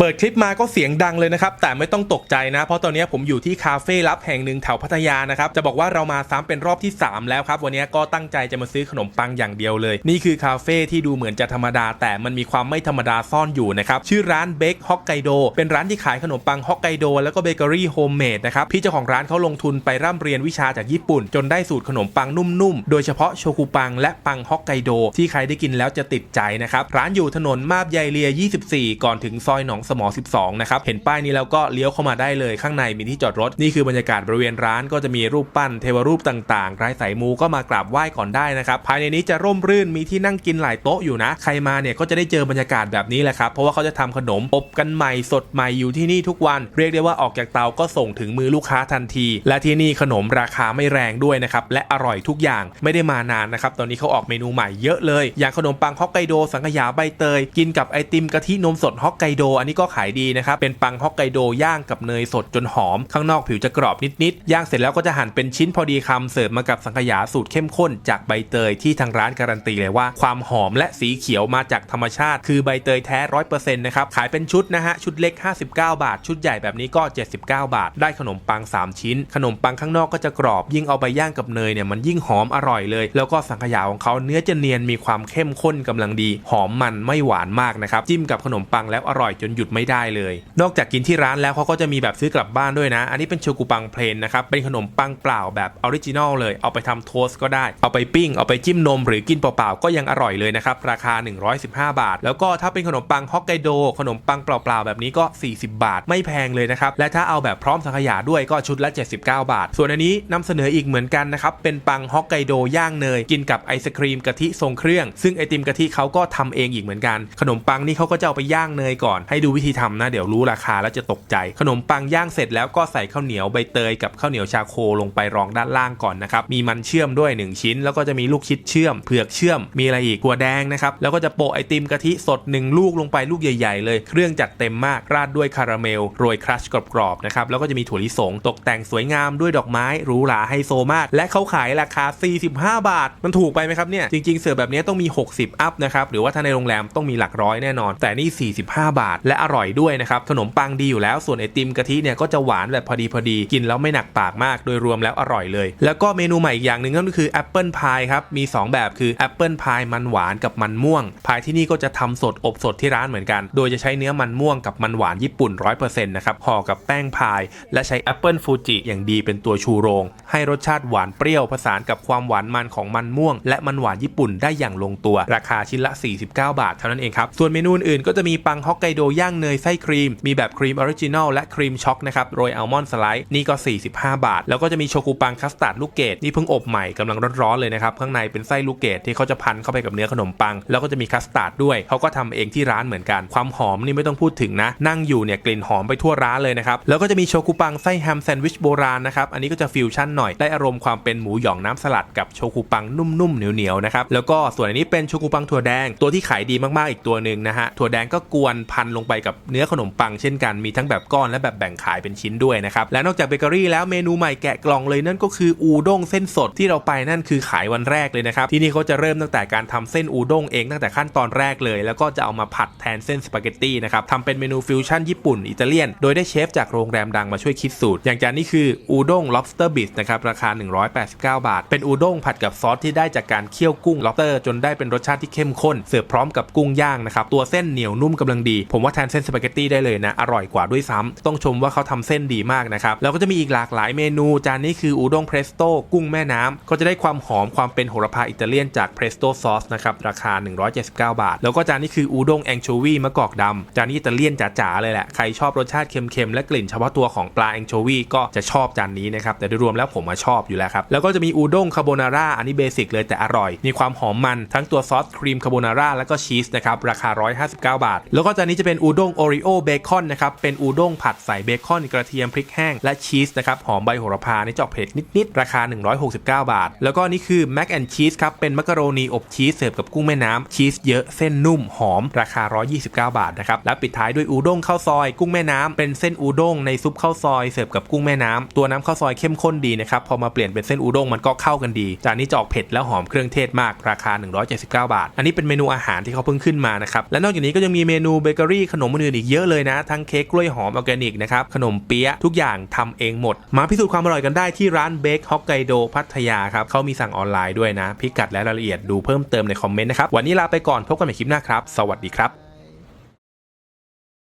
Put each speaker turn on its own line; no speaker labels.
เปิดคลิปมาก็เสียงดังเลยนะครับ แต่ไม่ต้องตกใจนะ เพราะตอนนี้ผมอยู่ที่คาเฟ่ลับแห่งหนึ่งแถวพัทยานะครับ จะบอกว่าเรามาซ้ำเป็นรอบที่ 3 แล้วครับ วันนี้ก็ตั้งใจจะมาซื้อขนมปังอย่างเดียวเลย นี่คือคาเฟ่ที่ดูเหมือนจะธรรมดา แต่มันมีความไม่ธรรมดาซ่อนอยู่นะครับ ชื่อร้านเบคฮอกไกโดเป็นร้านที่ขายขนมปังฮอกไกโดแล้วก็เบเกอรี่โฮมเมดนะครับ พี่เจ้าของร้านเขาลงทุนไปร่ำเรียนวิชาจากญี่ปุ่น จนได้สูตรขนมปังนุ่มๆ โดยเฉพาะโชกุปังและปังฮอกไกโดที่ใครได้กินแล้วจะติดใจนะครับ ร้านอยู่ถนนมาบใยเลีย 24 ก่อนถึงซอยหนองสมอ 12 นะครับ เห็นป้ายนี้แล้วก็เลี้ยวเข้ามาได้เลยข้างในมีที่จอดรถ นี่คือบรรยากาศบริเวณร้านก็จะมีรูปปั้นเทวรูปต่างๆรายสายมูก็มากราบไหว้ก่อนได้นะครับภายในนี้จะร่มรื่นมีที่นั่งกินหลายโต๊ะอยู่นะ ใครมาเนี่ยก็จะได้เจอบรรยากาศแบบนี้แหละครับเพราะว่าเขาจะทำขนมอบกันใหม่สดใหม่อยู่ที่นี่ทุกวัน เรียกได้ว่าออกจากเตาก็ส่งถึงมือลูกค้าทันที และที่นี่ขนมราคาไม่แรงด้วยนะครับและอร่อยทุกอย่างไม่ได้มานานนะครับตอนนี้เขาออกเมนูใหม่เยอะเลย อย่างขนมปังฮอกไกโดสังขยาใบเตยกินกับไอติมกะทินมสดฮอกไกโดอันนี้ก็ขายดีนะครับ เป็นปังฮอกไกโดย่างกับเนยสดจนหอม ข้างนอกผิวจะกรอบนิดๆ ย่างเสร็จแล้วก็จะหั่นเป็นชิ้นพอดีคำเสิร์ฟมากับสังขยาสูตรเข้มข้นจากใบเตยที่ทางร้านการันตีเลยว่า ความหอมและสีเขียวมาจากธรรมชาติ คือใบเตยแท้ร้อยเปอร์เซ็นต์นะครับ ขายเป็นชุดนะฮะ ชุดเล็ก 59 บาท ชุดใหญ่แบบนี้ก็ 79 บาท ได้ขนมปัง 3 ชิ้น ขนมปังข้างนอกก็จะกรอบ ยิ่งเอาไปย่างกับเนยเนี่ยมันยิ่งหอมอร่อยเลย แล้วก็สังขยาของเขาเนื้อจะเนียนมีความเข้มข้นกำลังดี หอมมันไม่หวานมากนะครับจิ้มกับขนมปังแล้วอร่อยจนหยุดไม่ได้เลย นอกจากกินที่ร้านแล้วเขาก็จะมีแบบซื้อกลับบ้านด้วยนะ อันนี้เป็นโชกุปังเพลนนะครับ เป็นขนมปังเปล่าแบบออริจินอลเลย เอาไปทำโทสก็ได้ เอาไปปิ้ง เอาไปจิ้มนมหรือกินเปล่าๆ ก็ยังอร่อยเลยนะครับ ราคา 115 บาท แล้วก็ถ้าเป็นขนมปังฮอกไกโด ขนมปังเปล่าๆ แบบนี้ก็ 40 บาท ไม่แพงเลยนะครับ และถ้าเอาแบบพร้อมสังขยาด้วยก็ชุดละ 79 บาท ส่วนอันนี้นำเสนออีกเหมือนกันนะครับ เป็นปังฮอกไกโดย่างเนย กินกับไอศครีมกะทิทรงเครื่อง ซึ่งไอติมกะทิเขาก็ทำเองอีกเหมือนกัน ขนมปังนี่เขาก็จะเอาไปย่างเนยก่อน ให้ดูวิธีทำนะ เดี๋ยวรู้ราคาแล้วจะตกใจ ขนมปังย่างเสร็จแล้วก็ใส่ข้าวเหนียวใบเตยกับข้าวเหนียวชาโคลงไปรองด้านล่างก่อนนะครับ มีมันเชื่อมด้วย 1 ชิ้น แล้วก็จะมีลูกชิดเชื่อม เผือกเชื่อม มีอะไรอีกถั่วแดงนะครับ แล้วก็จะโปะไอติมกะทิสด 1 ลูกลงไปลูกใหญ่ ๆ เลย เครื่องจัดเต็มมาก ราดด้วยคาราเมล โรยครัชกรอบๆนะครับ แล้วก็จะมีถั่วลิสง ตกแต่งสวยงามด้วยดอกไม้หรูหราไฮโซมาก และเขาขายราคา 45 บาท มันถูกไปไหมครับเนี่ย จริงๆ เสิร์ฟแบบนี้ต้องมี 60 อัพนะครับ หรือว่าถ้าในโรงแรมต้องมีหลักร้อยแน่นอน แต่นี่ 45 บาท และอร่อยด้วยนะครับ ขนมปังดีอยู่แล้ว ส่วนไอติมกะทิเนี่ยก็จะหวานแบบพอดีพอดี กินแล้วไม่หนักปากมาก โดยรวมแล้วอร่อยเลย แล้วก็เมนูใหม่อีกอย่างหนึ่งก็คือแอปเปิลพายครับ มี 2 แบบคือแอปเปิลพายมันหวานกับมันม่วง พายที่นี่ก็จะทำสดอบสดที่ร้านเหมือนกัน โดยจะใช้เนื้อมันม่วงกับมันหวานญี่ปุ่น 100%นะครับ ห่อกับแป้งพาย และใช้แอปเปิลฟูจิอย่างดีเป็นตัวชูโรง ให้รสชาติหวานเปรี้ยวผสานกับความหวานมันของมันม่วง และมันหวานญี่ปุ่นได้อย่างลงตัว ราคาชิ้นละ 49 บาทเท่านั้นเองครับ ส่วนเมนูอื่นก็จะมีปังฮอกไกโดย่างเนยไส้ครีม มีแบบครีมออริจินอลและครีมช็อกนะครับโรยอัลมอนด์สไลด์นี่ก็ 45 บาท แล้วก็จะมีโชกุปังคัสตาร์ดลูกเกดนี่เพิ่งอบใหม่กำลังร้อนๆเลยนะครับข้างในเป็นไส้ลูกเกดที่เขาจะพันเข้าไปกับเนื้อขนมปัง แล้วก็จะมีคัสตาร์ดด้วยเขาก็ทำเองที่ร้านเหมือนกัน ความหอมนี่ไม่ต้องพูดถึงนะ นั่งอยู่เนี่ยกลิ่นหอมไปทั่วร้านเลยนะครับแล้วก็จะมีโชกุปังไส้แฮมแซนด์วิชโบราณนะครับอันนี้ก็จะฟิวชั่นหน่อยได้อารมณ์ความเป็นหมูหยองน้ำสลัดกับโชกุปังนุ่มๆเหนียวๆนะครับแล้วก็ส่วนอันนี้เป็นโชกุปังถั่วแดงตัวที่ขายดีมากๆอีกตัวหนึ่งนะฮะถั่วแดงก็กวนพันลงไปกบเนื้อขนมปังเช่นกันมีทั้งแบบก้อนและแบบแบ่งขายเป็นชิ้นด้วยนะครับและนอกจากเบเกอรี่แล้วเมนูใหม่แกะกล่องเลยนั่นก็คืออูด้งเส้นสดที่เราไปนั่นคือขายวันแรกเลยนะครับที่นี่เขาจะเริ่มตั้งแต่การทำเส้นอูด้งเองตั้งแต่ขั้นตอนแรกเลย แล้วก็จะเอามาผัดแทนเส้นสปาเกตตี้นะครับทำเป็นเมนูฟิวชั่นญี่ปุ่นอิตาเลียน โดยได้เชฟจากโรงแรมดังมาช่วยคิดสูตร อย่างจานนี้คืออูด้ง lobster bisque นะครับราคา 189 บาท เป็นอูด้งผัดกับซอสที่ได้จากการเคี่ยวกุ้ง lobster จนได้เป็นรสชาติที่เข้มข้นเสิร์ฟพร้อมกับกุ้งย่างนะครับตัวเส้นเหนียวนุ่มกำลังดี ผมว่าแทนเส้นส้นสปาเกตตี้ได้เลยนะ อร่อยกว่าด้วยซ้ำต้องชมว่าเขาทำเส้นดีมากนะครับ แล้วก็จะมีอีกหลากหลายเมนู จานนี้คืออูด้งเพรสโต้กุ้งแม่น้ำก็จะได้ความหอมความเป็นโหระพาอิตาเลียนจากเพรสโต้ซอสนะครับ ราคา 179 บาท แล้วก็จานนี้คืออูด้งแองโชวีมะกอกดำจานนี้อิตาเลียนจ๋าๆเลยแหละ ใครชอบรสชาติเค็มๆและกลิ่นเฉพาะตัวของปลาแองโชวีก็จะชอบจานนี้นะครับแต่โดยรวมแล้วผมมาชอบอยู่แล้วครับแล้วก็จะมีอูด้งคาโบนาร่าอันนี้เบสิกเลยแต่อร่อย มีความหอมมันทั้งตัวซอสครีมคาโบนาร่าแล้วก็ชีสนะครับราคา 159 บาท แล้วก็จานนี้จะเป็นอูด้งโอริโอเบคอนนะครับ เป็นอูด้งผัดใส่เบคอนกระเทียมพริกแห้งและชีสนะครับ หอมใบโหระพาในจอกเผ็ดนิด ๆ ราคา 169 บาท แล้วก็นี่คือแมคแอนชีสครับ เป็นมักกะโรนีอบชีสเสิร์ฟกับกุ้งแม่น้ำชีสเยอะเส้นนุ่มหอมราคา 129 บาทนะครับ และปิดท้ายด้วยอูด้งข้าวซอย กุ้งแม่น้ำเป็นเส้นอูด้งในซุปข้าวซอยเสิร์ฟกับกุ้งแม่น้ำตัวน้ำข้าวซอยเข้มข้นดีนะครับพอมาเปลี่ยนเป็นเส้นอูด้งมันก็เข้ากันดีจานนี้จออกเผ็ดแล้วหอมเครื่องเทศมากราคา 179 บาท อันนี้เป็นเมนูอาหารที่เขาเพิ่งขึ้นมานะครับและนอกจากนี้ก็ยังมีเมนูเบเกอรี่ขนมมอื่นอีกเยอะเลยนะ ทั้งเค้กกล้วยหอมออร์แกนิกนะครับ ขนมเปี๊ยะทุกอย่างทำเองหมด มาพิสูจน์ความอร่อยกันได้ที่ร้านเบคฮอกไกโดพัทยาครับเขามีสั่งออนไลน์ด้วยนะ พิกัดและรายละเอียดดูเพิ่มเติมในคอมเมนต์นะครับ วันนี้ลาไปก่อนพบกันใหม่คลิปหน้าครับ สวัสดีครับ